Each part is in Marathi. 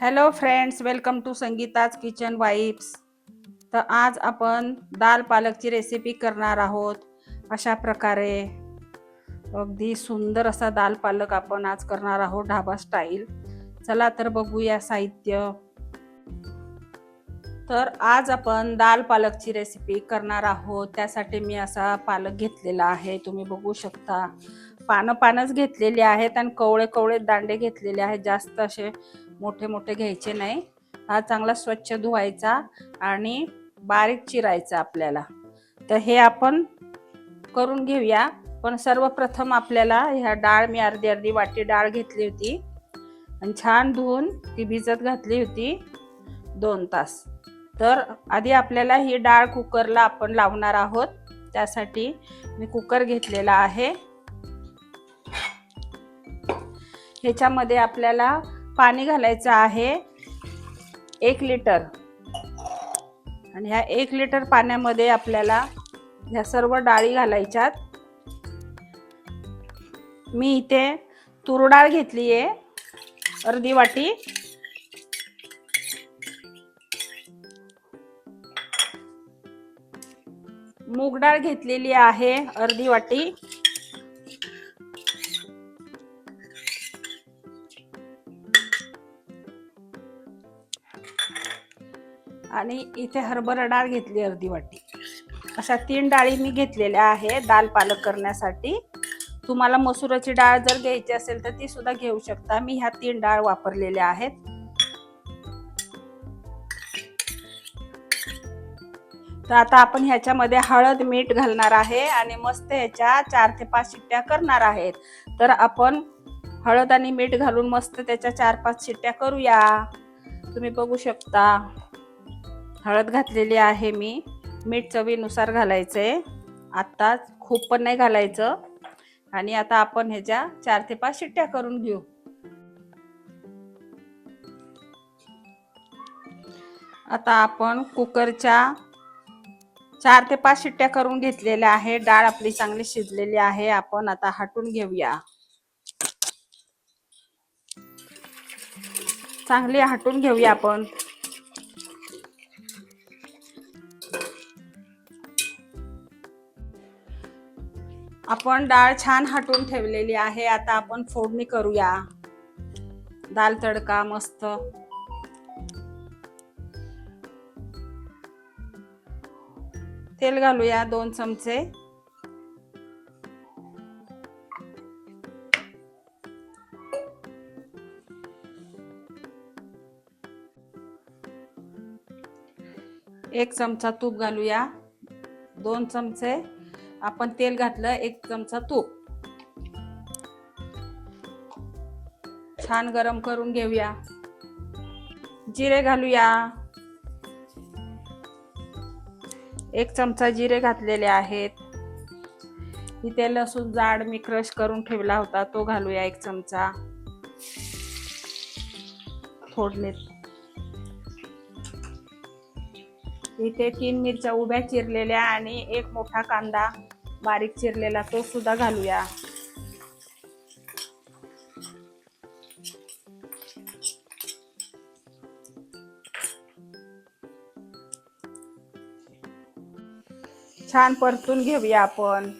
Hello friends welcome to Sangeeta's kitchen vibes तर आज आपण दाल पालकची रेसिपी करणार आहोत. अशा प्रकारे अगदी सुंदर असा दाल पालक आपण आज करणार आहोत ढाबा स्टाईल चला तर बघूया साहित्य. तर आज आपण दाल पालकची रेसिपी करणार आहोत. त्यासाठी मी असा पालक घेतलेला आहे. तुम्ही बघू शकता. पानं पानच घेतलेली आहेत आणि कवळे कवळे दांडे घेतलेले आहेत. जास्त असे मोठे मोठे घ्यायचे नाही. हा चांगला स्वच्छ धुवायचा आणि बारीक चिरायचा आपल्याला. तर हे आपण करून घेऊया. पण सर्वप्रथम आपल्याला ह्या डाळ मी अर्धी अर्धी वाटी डाळ घेतली होती. आणि छान धुवून ती भिजत घातली होती दोन तास. तर आधी आपल्याला ही डाळ कुकरला आपण लावणार आहोत. त्यासाठी मी कुकर घेतलेला आहे. ह्याच्यामध्ये आपल्याला पाणी घालायचं आहे एक लिटर. आणि ह्या एक लिटर पाण्यामध्ये आपल्याला ह्या सर्व डाळी घालायच्यात. मी इथे तूर डाळ घेतली आहे अर्धी वाटी. मूग डाळ घेतलेली आहे अर्धी वाटी. आणि इथे हरभरा डाळ घेतली अर्धी वाटी. अशा तीन डाळी मी घेतलेल्या आहे दाल पालक करण्यासाठी. तुम्हाला मसुराची डाळ जर घ्यायची असेल तर ती सुद्धा घेऊ शकता. मी ह्या तीन डाळ वापरलेल्या आहेत. तर आता आपण ह्याच्यामध्ये हळद मीठ घालणार आहे आणि मस्त ह्याच्या चार ते पाच शिट्ट्या करणार आहेत. तर आपण हळद आणि मीठ घालून मस्त त्याच्या चार पाच शिट्ट्या करूया. तुम्ही बघू शकता. हळद घातलेली आहे मी. मीठ चवीनुसार घालायचं. आहे आत्ताच खूप पण नाही घालायचं. आणि आता आपण ह्याच्या चार ते पाच शिट्ट्या करून घेऊ. आता आपण कुकरच्या चार ते पाच शिट्ट्या करून घेतलेल्या आहे डाळ आपली चांगली शिजलेली आहे. आपण आता हटून घेऊया. चांगली हटून घेऊया आपण. आपण डाळ छान हटून ठेवलेली आहे. आता आपण फोडणी करूया. दाल तडका मस्त. तेल घालूया दोन चमचे. एक चमचा तूप घालूया. दोन चमचे. आपण तेल घातलं एक चमचा तूप. छान गरम करून घेऊया. जिरे घालूया. एक चमचा जिरे घातलेले आहेत. इथे लसूण जाड मी क्रश करून ठेवला होता तो घालूया एक चमचा. फोडणीत. इथे तीन मिरच्या उभ्या चिरलेल्या आणि एक मोठा कांदा बारीक चिरलेला तो सुद्धा घालूया. छान परतून घेऊया आपण.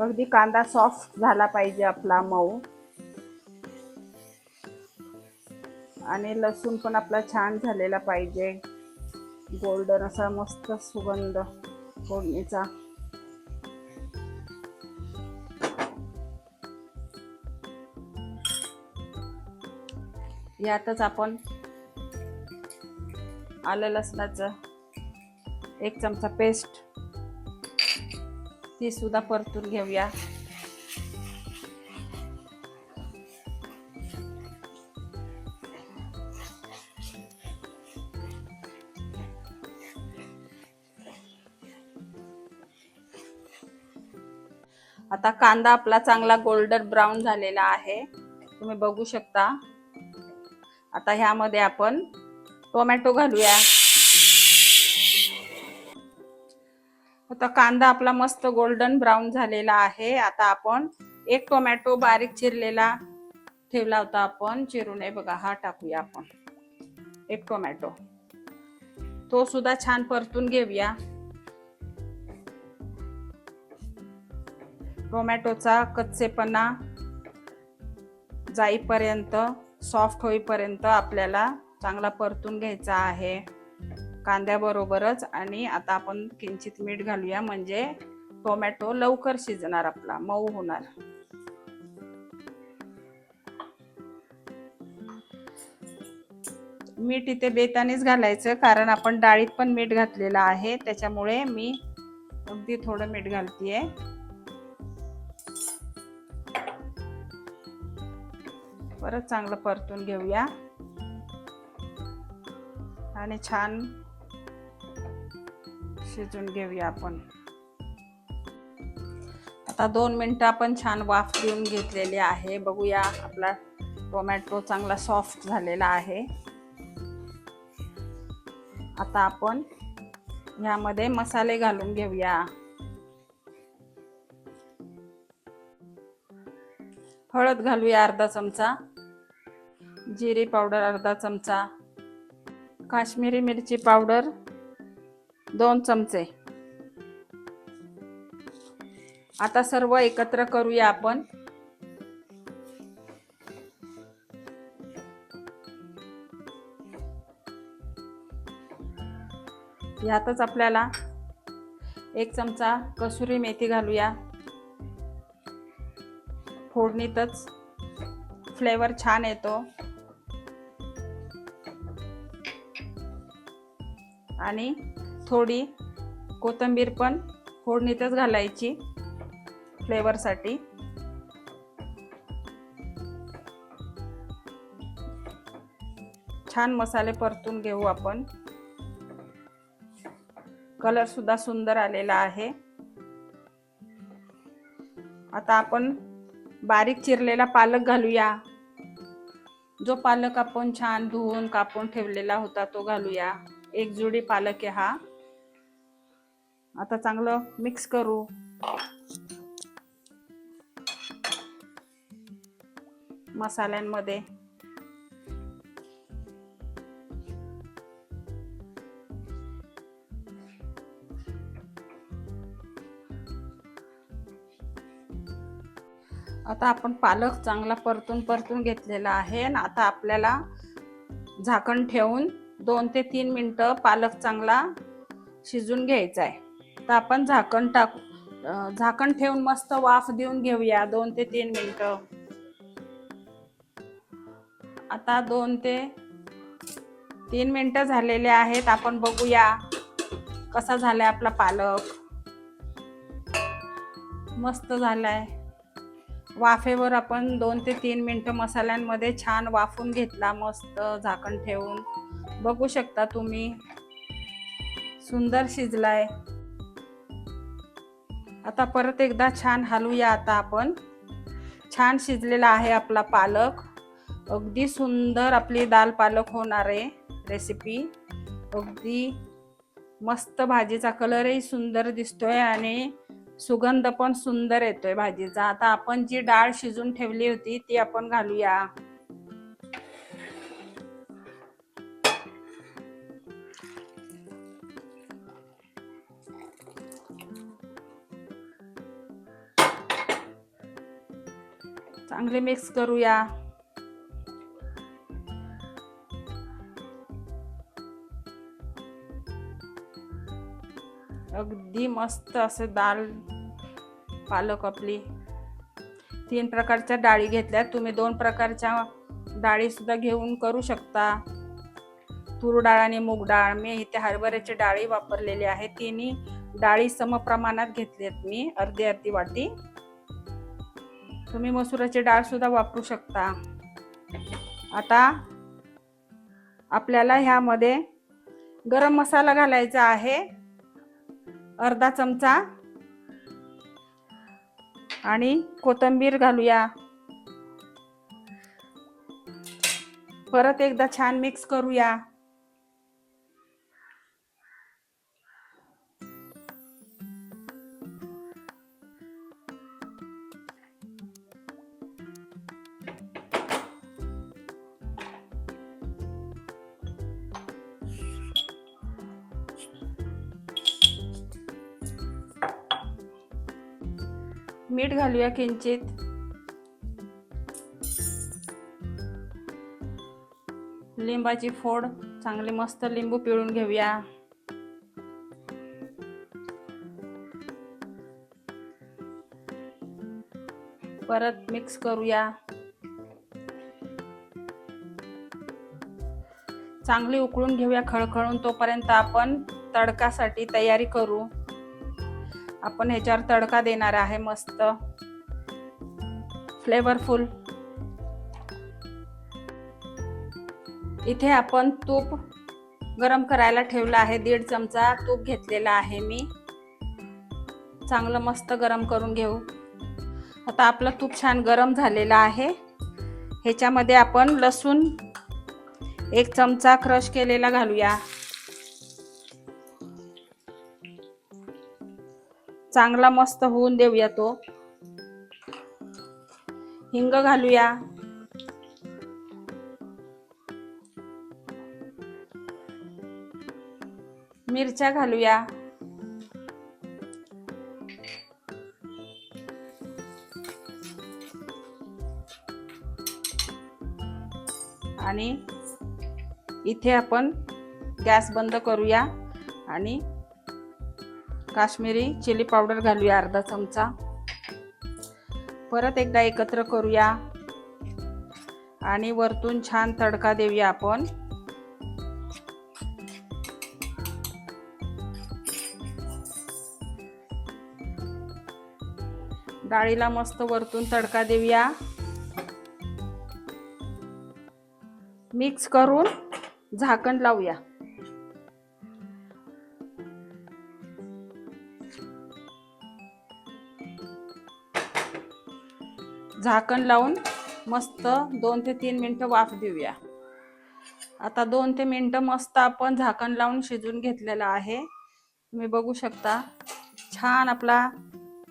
अगदी कांदा सॉफ्ट झाला पाहिजे आपला मऊ. आणि लसूण पण आपला छान झालेला पाहिजे. गोल्डन असा मस्त सुगंध फोडणीचा. यातच आपण आलं लसणाचं एक चमचा पेस्ट ती सुद्धा परतून घेऊया. आता कांदा आपला चांगला गोल्डन ब्राऊन झालेला आहे. तुम्ही बघू शकता. आता ह्यामध्ये आपण टोमॅटो घालूया. आता कांदा आपला मस्त गोल्डन ब्राऊन झालेला आहे. आता आपण एक टोमॅटो बारीक चिरलेला ठेवला होता आपण. चिरून आहे बघा हा टाकूया आपण. एक टोमॅटो. तो सुद्धा छान परतून घेऊया. टोमॅटोचा कच्चेपणा जाईपर्यंत सॉफ्ट होईपर्यंत आपल्याला चांगला परतून घ्यायचा आहे. कांद्याबरोबरच आणि आता आपण किंचित मीठ घालूया म्हणजे टोमॅटो लवकर शिजणार आपला मऊ होणार. मीठ इथे बेतानेच घालायचं कारण आपण डाळीत पण मीठ घातलेलं आहे त्याच्यामुळे मी अगदी थोडं मीठ घालतीये. परत चांगलं परतून घेऊया. आणि छान शिजून घेऊया आपण. आता दोन मिनटं आपण छान वाफ देऊन घेतलेली आहे. बघूया आपला टोमॅटो चांगला सॉफ्ट झालेला आहे. आता आपण ह्यामध्ये मसाले घालून घेऊया. हळद घालूया अर्धा चमचा. जिरी पावडर अर्धा चमचा. काश्मीरी मिरची पावडर दोन चमचे. आता सर्व एकत्र करूया आपण. यातच आपल्याला एक चमचा कसुरी मेथी घालूया. फोडणीतच फ्लेवर छान येतो. आणि थोडी कोथिंबीर पण फोडणीतच घालायची फ्लेवरसाठी छान मसाले परतून घेऊ आपण. कलर सुद्धा सुंदर आलेला आहे. आता आपण बारीक चिरलेला पालक घालूया. जो पालक आपण छान धुवून कापून ठेवलेला होता तो घालूया. एक जुडी पालक आहे हा. आता चांगलं मिक्स करू. मसाल्यांमध्ये. आता आपण पालक चांगला परतून परतून घेतलेला आहे आणि आता आपल्याला झाकण ठेवून दोन ते तीन मिनटं पालक चांगला शिजून घ्यायचा आहे तर आपण झाकण टाकू झाकण ठेवून मस्त वाफ देऊन घेऊया दोन ते तीन मिनटं. आता दोन ते तीन मिनटं झालेले आहेत आपण बघूया कसा झालाय आपला पालक. मस्त झालाय. वाफेवर आपण दोन ते तीन मिनटं मसाल्यांमध्ये छान वाफून घेतला मस्त झाकण ठेवून. बघू शकता तुम्ही. सुंदर शिजलाय. आता परत एकदा छान हलवूया आता आपण. छान शिजलेला आहे आपला पालक. अगदी सुंदर आपली दाल पालक होणार आहे रेसिपी अगदी मस्त भाजीचा कलरही सुंदर दिसतोय आणि सुगंध पण सुंदर येतोय भाजीचा. आता आपण जी डाळ शिजून ठेवली होती ती आपण घालूया. चांगले मिक्स करूया. अगदी मस्त असं दाल पालक आपली. तीन प्रकारच्या डाळी घेतल्या. तुम्ही दोन प्रकारच्या डाळी सुद्धा घेऊन करू शकता. तूर डाळ आणि मूग डाळ. मी इथे हरभऱ्याची डाळी वापरलेली आहे. तिन्ही डाळी समप्रमाणात घेतल्यात मी अर्धी अर्धी वाटी. तुम्ही मसुराची डाळ सुद्धा वापरू शकता. आता आपल्याला ह्यामध्ये गरम मसाला घालायचा आहे. अर्धा चमचा. आणि कोथिंबीर घालूया. परत एकदा छान मिक्स करूया. मीठ घालूया किंचित. लिंबाची फोड चांगली मस्त लिंबू पिळून घेऊया. परत मिक्स करूया. चांगली उकळून घेऊया खळखळून तोपर्यंत आपण तडकासाठी तयारी करू. आपण ह्याच्यावर तडका देणार आहे मस्त. फ्लेवरफुल इथे आपण तूप गरम करायला ठेवलं आहे. दीड चमचा तूप घेतलेला आहे मी. चांगलं मस्त गरम करून घेऊ. आता आपलं तूप छान गरम झालेलं आहे. ह्याच्यामध्ये आपण लसूण एक चमचा क्रश केलेला घालूया. चांगला मस्त होऊन देऊया तो. हिंग घालूया. मिरच्या घालूया. आणि इथे आपण गॅस बंद करूया आणि काश्मीरी चिली पावडर घालूया अर्धा चमचा. परत एकदा एकत्र करूया. आणि वरतून छान तडका देऊया आपण. डाळीला मस्त वरतून तडका देऊया. मिक्स करून झाकण लावूया. झाकण लावून मस्त दोन ते तीन मिनटं वाफ देऊया. आता दोन ते मिनटं मस्त आपण झाकण लावून शिजून घेतलेलं आहे. तुम्ही बघू शकता छान आपला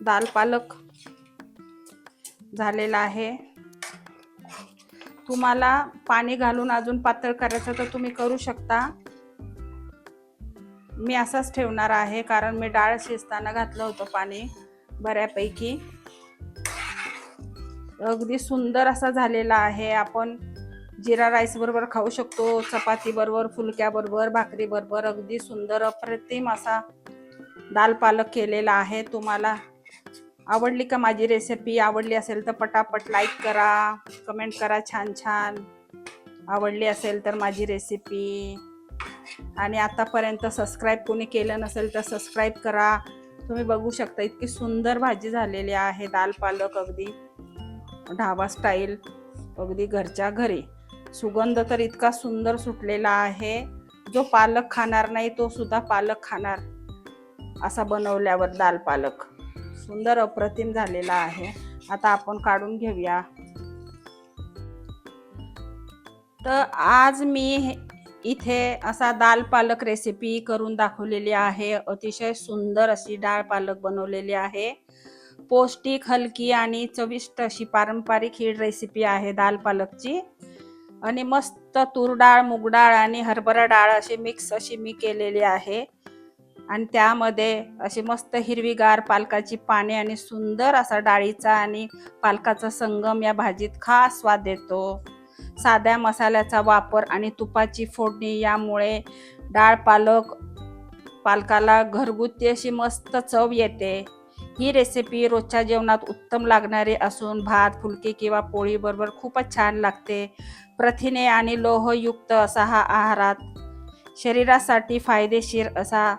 दाल पालक झालेला आहे. तुम्हाला पाणी घालून अजून पातळ करायचं तर तुम्ही करू शकता. मी असाच ठेवणार आहे कारण मी डाळ शिजताना घातलं होतं पाणी बऱ्यापैकी. अगदी सुंदर असा झालेला आहे. आपण जिरा राईस बरोबर खाऊ शकतो चपाती बरोबर फुलक्या बरोबर भाकरी बरोबर अगदी सुंदर अप्रतिम असा दाल पालक केलेला आहे. तुम्हाला आवडली का माझी रेसिपी आवडली असेल तर पटापट लाईक करा कमेंट करा छान छान. आवडली असेल तर माझी रेसिपी आणि आतापर्यंत सबस्क्राईब कोणी केलं नसेल तर सबस्क्राईब करा. तुम्ही बघू शकता इतकी सुंदर भाजी झालेली आहे दाल पालक अगदी. ढाबा स्टाईल अगदी घरच्या घरी. सुगंध तर इतका सुंदर सुटलेला आहे. जो पालक खाणार नाही तो सुद्धा पालक खाणार. असा बनवल्यावर दाल पालक. सुंदर अप्रतिम झालेला आहे. आता आपण काढून घेऊया. तर आज मी इथे असा दाल पालक रेसिपी करून दाखवलेली आहे. अतिशय सुंदर अशी डाळ पालक बनवलेली आहे. पौष्टिक हलकी आणि चविष्ट अशी पारंपरिक ही रेसिपी आहे दाल पालकची. आणि मस्त तूर डाळ मूग डाळ आणि हरभरा डाळ अशी मिक्स अशी मी केलेली आहे. आणि त्यामध्ये अशी मस्त हिरवीगार पालकाची पाने आणि सुंदर असा डाळीचा आणि पालकाचा संगम या भाजीत खास स्वाद देतो साध्या मसाल्याचा वापर आणि तुपाची फोडणी यामुळे डाळ पालक पालकाला घरगुती अशी मस्त चव येते. ही रेसिपी रोजच्या जेवणात उत्तम लागणारी असून भात फुलके किंवा पोळी बरोबर खूपच छान लागते. प्रथिने आणि लोहयुक्त असा हा आहारात शरीरासाठी फायदेशीर असा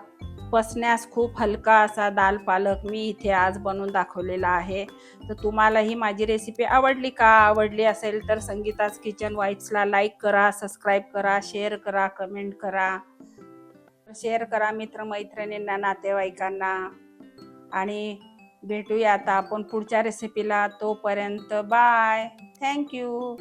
पसण्यास खूप हलका असा दाल पालक मी इथे आज बनवून दाखवलेला आहे. तर तुम्हाला ही माझी रेसिपी आवडली का? आवडली असेल तर संगीताज किचन वाईट्सला लाईक करा सबस्क्राईब करा शेअर करा कमेंट करा. शेअर करा मित्रमैत्रिणींना नातेवाईकांना. आणि भेटूया आता आपण पुढच्या रेसिपीला तोपर्यंत बाय थँक्यू